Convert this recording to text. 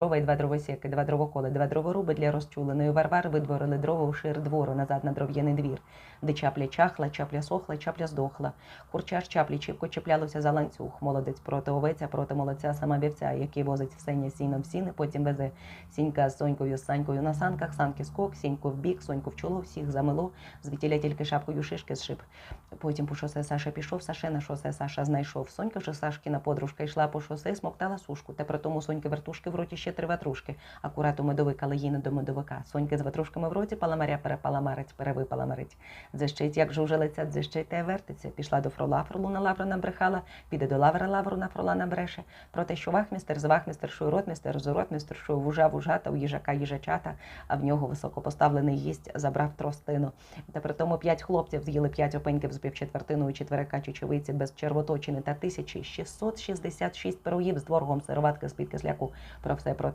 Дрова й два дровосіки, два дровоколи, два дроворуби для розчуленої варвар видворили дрова у шир двору назад на дров'яний двір, де чапля чахла, чапля сохла, чапля здохла. Курча ж чаплі чіпко чіплялося за ланцюг. Молодець проти овеця, проти молодця, сама вівця, який возить в сеня сіном сіни, потім везе сінька з сонькою з санькою на санках, санки скок, сіньку в бік, соньку в чоло, всіх замело, звідтіля тільки шапкою шишки зшиб. Потім по шосе Саша пішов, Саше на шосе Саша знайшов. Сонька ж Сашкіна подружка йшла по шосе, смоктала сушку. Та при тому Соньки вертушки в роті ще три ватрушки. Акурат у медовика, але не до медовика. Соньки з ватрушками в роті, паламаря перепаламарить, перевипаламарить. Дзищить, як жужелиця, дзищить та й вертиться. Пішла до фрола, фролу на лавра набрехала, піде до лавра, лавру на фрола набреше. Про те, що вахмістер з вахмістершою ротмістер з ротмістершою вужа вужата, у їжака їжачата, а в нього високопоставлений їсть забрав тростину. Та при тому п'ять хлопців з'їли п'ять опеньків з півчетвертиною четверика чечевиці без червоточини та тисячі 666 пирогів з творогом сироватки з під кисляку. Про все